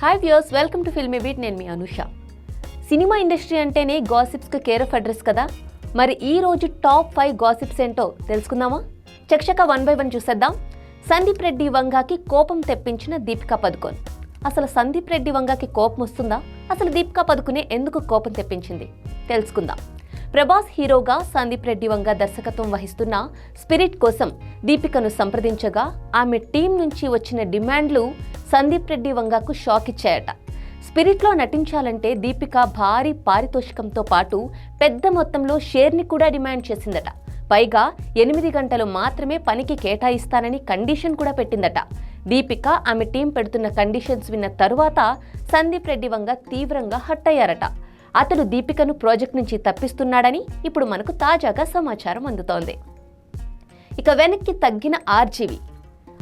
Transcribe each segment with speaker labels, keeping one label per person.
Speaker 1: Hi viewers welcome to Filmibeat నేను మీ Anusha. Cinema industry అంటేనే గాసిప్స్కి కేర్ ఆఫ్ అడ్రస్ కదా? మరి ఈ రోజు టాప్ ఫైవ్ గాసిప్స్ ఏంటో తెలుసుకుందామా? చక్షక వన్ బై వన్ చూసేద్దాం. సందీప్ రెడ్డి వంగాకి కోపం తెప్పించిన దీపికా పదుకోన్. అసలు సందీప్ రెడ్డి వంగాకి కోపం వస్తుందా? అసలు దీపికా పదుకునే ఎందుకు కోపం తెప్పించింది? తెలుసుకుందాం. ప్రభాస్ హీరోగా సందీప్ రెడ్డి వంగ దర్శకత్వం వహిస్తున్న స్పిరిట్ కోసం దీపికను సంప్రదించగా ఆమె టీం నుంచి వచ్చిన డిమాండ్లు సందీప్ రెడ్డి వంగకు షాక్ ఇచ్చాయట. స్పిరిట్లో నటించాలంటే దీపిక భారీ పారితోషికంతో పాటు పెద్ద మొత్తంలో షేర్ని కూడా డిమాండ్ చేసిందట. పైగా ఎనిమిది గంటలు మాత్రమే పనికి కేటాయిస్తానని కండిషన్ కూడా పెట్టిందట. దీపిక ఆమె టీం పెడుతున్న కండిషన్స్ విన్న తరువాత సందీప్ రెడ్డి వంగ తీవ్రంగా హట్ అయ్యారట. అతడు దీపికను ప్రాజెక్ట్ నుంచి తప్పిస్తున్నాడని ఇప్పుడు మనకు తాజాగా సమాచారం అందుతోంది. ఇక వెనక్కి తగ్గిన ఆర్జీవి.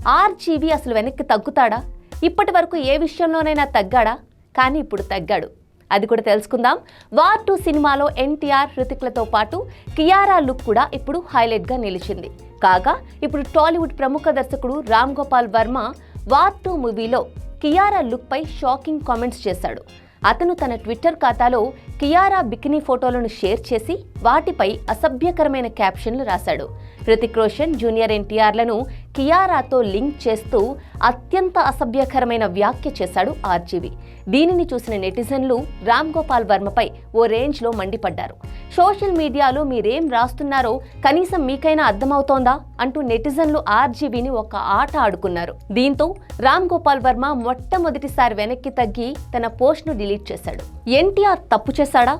Speaker 1: ఆర్జీవి అసలు వెనక్కి తగ్గుతాడా? ఇప్పటి వరకు ఏ విషయంలోనైనా తగ్గాడా? కానీ ఇప్పుడు తగ్గాడు. అది కూడా తెలుసుకుందాం. వార్ టూ సినిమాలో ఎన్టీఆర్ హృతిక్లతో పాటు కియారా లుక్ కూడా ఇప్పుడు హైలైట్గా నిలిచింది. కాగా ఇప్పుడు టాలీవుడ్ ప్రముఖ దర్శకుడు రామ్ గోపాల్ వర్మ వార్ టూ మూవీలో కియారా లుక్పై షాకింగ్ కామెంట్స్ చేశాడు. అతను తన ట్విట్టర్ ఖాతాలో కియారా బికినీ ఫోటోలను షేర్ చేసి వాటిపై అసభ్యకరమైన క్యాప్షన్లు రాశాడు. హృతిక్ రోషన్ జూనియర్ ఎన్టీఆర్లను కియారాతో లింక్ చేస్తూ అత్యంత అసభ్యకరమైన వ్యాఖ్య చేశాడు ఆర్జీవి. దీనిని చూసిన నెటిజన్లు రామ్ గోపాల్ వర్మపై ఓ రేంజ్లో మండిపడ్డారు. సోషల్ మీడియాలో మీరేం రాస్తున్నారో కనీసం మీకైనా అర్థమవుతోందా అంటూ నెటిజన్లు ఆర్జీవీని ఒక ఆట ఆడుకున్నారు. దీంతో రామ్ గోపాల్ వర్మ మొట్టమొదటిసారి వెనక్కి తగ్గి తన పోస్ట్ను డిలీట్ చేశాడు. ఎన్టీఆర్ తప్పు చేశాడా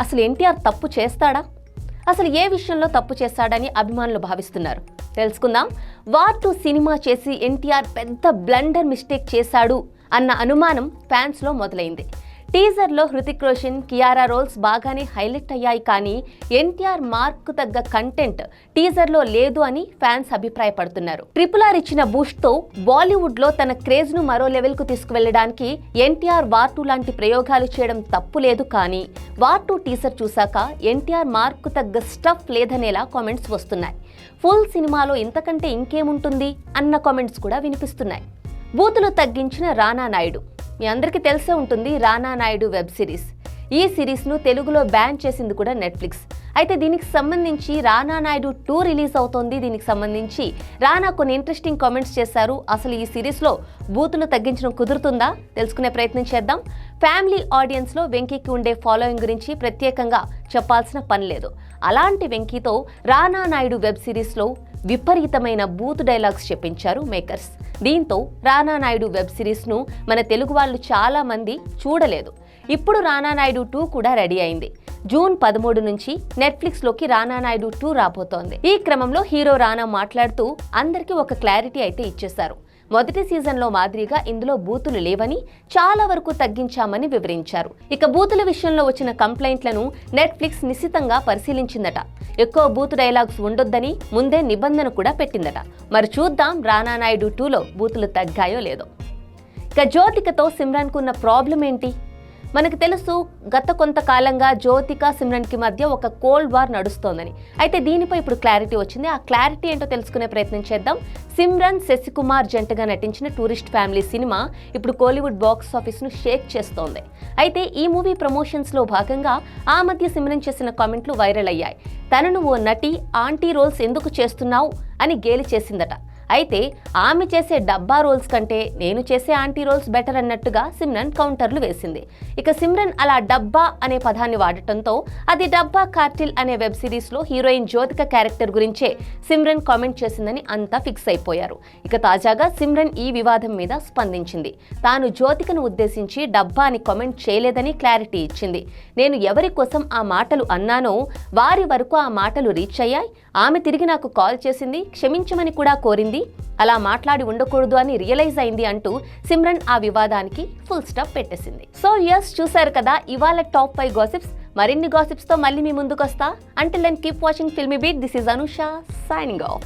Speaker 1: అసలు ఎన్టీఆర్ తప్పు చేస్తాడా? అసలు ఏ విషయంలో తప్పు చేశాడని అభిమానులు భావిస్తున్నారు. తెలుసుకుందాం. వార్ టూ సినిమా చేసి ఎన్టీఆర్ పెద్ద బ్లండర్ మిస్టేక్ చేశాడు అన్న అనుమానం ఫ్యాన్స్లో మొదలైంది. టీజర్లో హృతిక్ రోషన్ కియారా రోల్స్ బాగానే హైలైట్ అయ్యాయి కానీ ఎన్టీఆర్ మార్క్ తగ్గ కంటెంట్ టీజర్లో లేదు అని ఫ్యాన్స్ అభిప్రాయపడుతున్నారు. ట్రిపుల్ ఆర్ ఇచ్చిన బూస్ట్తో బాలీవుడ్లో తన క్రేజ్ను మరో లెవెల్కు తీసుకువెళ్ళడానికి ఎన్టీఆర్ వార్ టూ లాంటి ప్రయోగాలు చేయడం తప్పు లేదు కానీ వార్ టూ టీజర్ చూశాక ఎన్టీఆర్ మార్క్ తగ్గ స్టఫ్ లేదనేలా కామెంట్స్ వస్తున్నాయి. ఫుల్ సినిమాలో ఇంతకంటే ఇంకేముంటుంది అన్న కామెంట్స్ కూడా వినిపిస్తున్నాయి. బూతులు తగ్గించిన రానా నాయుడు. మీ అందరికీ తెలిసే ఉంటుంది రానా నాయుడు వెబ్ సిరీస్. ఈ సిరీస్ను తెలుగులో బ్యాన్ చేసింది కూడా నెట్ఫ్లిక్స్. అయితే దీనికి సంబంధించి రానా నాయుడు టూ రిలీజ్ అవుతోంది. దీనికి సంబంధించి రానా కొన్ని ఇంట్రెస్టింగ్ కామెంట్స్ చేశారు. అసలు ఈ సిరీస్లో బూతులు తగ్గించడం కుదురుతుందా? తెలుసుకునే ప్రయత్నం చేద్దాం. ఫ్యామిలీ ఆడియన్స్లో వెంకీకి ఉండే ఫాలోయింగ్ గురించి ప్రత్యేకంగా చెప్పాల్సిన పని లేదు. అలాంటి వెంకీతో రానా నాయుడు వెబ్ సిరీస్లో విపరీతమైన బూత్ డైలాగ్స్ చెప్పించారు మేకర్స్. దీంతో రానా నాయుడు వెబ్ సిరీస్ను మన తెలుగు వాళ్ళు చాలా మంది చూడలేదు. ఇప్పుడు రానా నాయుడు టూ కూడా రెడీ అయింది. జూన్ పదమూడు నుంచి నెట్ఫ్లిక్స్లోకి రానా నాయుడు టూ రాబోతోంది. ఈ క్రమంలో హీరో రానా మాట్లాడుతూ అందరికీ ఒక క్లారిటీ అయితే ఇచ్చేశారు. మొదటి సీజన్లో మాదిరిగా ఇందులో బూతులు లేవని చాలా వరకు తగ్గించామని వివరించారు. ఇక బూతుల విషయంలో వచ్చిన కంప్లైంట్లను నెట్ఫ్లిక్స్ నిశితంగా పరిశీలించిందట. ఎక్కువ బూతు డైలాగ్స్ ఉండొద్దని ముందే నిబంధన కూడా పెట్టిందట. మరి చూద్దాం రానా నాయుడు టూలో బూతులు తగ్గాయో లేదో. ఇక జ్యోతికతో సిమ్రాన్కు ఉన్న ప్రాబ్లం ఏంటి? మనకు తెలుసు గత కొంతకాలంగా జ్యోతిక సిమ్రన్కి మధ్య ఒక కోల్డ్ వార్ నడుస్తోందని. అయితే దీనిపై ఇప్పుడు క్లారిటీ వచ్చింది. ఆ క్లారిటీ ఏంటో తెలుసుకునే ప్రయత్నం చేద్దాం. సిమ్రన్ శశికుమార్ జంటగా నటించిన టూరిస్ట్ ఫ్యామిలీ సినిమా ఇప్పుడు కోలీవుడ్ బాక్స్ ఆఫీస్ను షేక్ చేస్తోంది. అయితే ఈ మూవీ ప్రమోషన్స్లో భాగంగా ఆ మధ్య సిమ్రన్ చేసిన కామెంట్లు వైరల్ అయ్యాయి. తనను ఓ నటి ఆంటీ రోల్స్ ఎందుకు చేస్తున్నావు అని గేలి చేసిందట. అయితే ఆమె చేసే డబ్బా రోల్స్ కంటే నేను చేసే ఆంటీ రోల్స్ బెటర్ అన్నట్టుగా సిమ్రన్ కౌంటర్లు వేసింది. ఇక సిమ్రన్ అలా డబ్బా అనే పదాన్ని వాడటంతో అది డబ్బా కార్టిల్ అనే వెబ్ సిరీస్లో హీరోయిన్ జ్యోతిక క్యారెక్టర్ గురించే సిమ్రన్ కామెంట్ చేసిందని అంతా ఫిక్స్ అయిపోయారు. ఇక తాజాగా సిమ్రన్ ఈ వివాదం మీద స్పందించింది. తాను జ్యోతికను ఉద్దేశించి డబ్బా అని కామెంట్ చేయలేదని క్లారిటీ ఇచ్చింది. నేను ఎవరి కోసం ఆ మాటలు అన్నానో వారి వరకు ఆ మాటలు రీచ్ అయ్యాయి. ఆమె తిరిగి నాకు కాల్ చేసింది క్షమించమని కూడా కోరింది. అలా మాట్లాడి ఉండకూడదు అని రియలైజ్ అయింది అంటూ సిమ్రన్ ఆ వివాదానికి ఫుల్ స్టాప్ పెట్టేసింది. సో ఎస్ చూసారు కదా ఇవాళ టాప్ ఫైవ్ గాసిప్స్ మరిన్ని గాసిప్స్తో మళ్ళీ మీ ముందుకు వస్తా until and keep watching Filmibeat this is Anusha signing off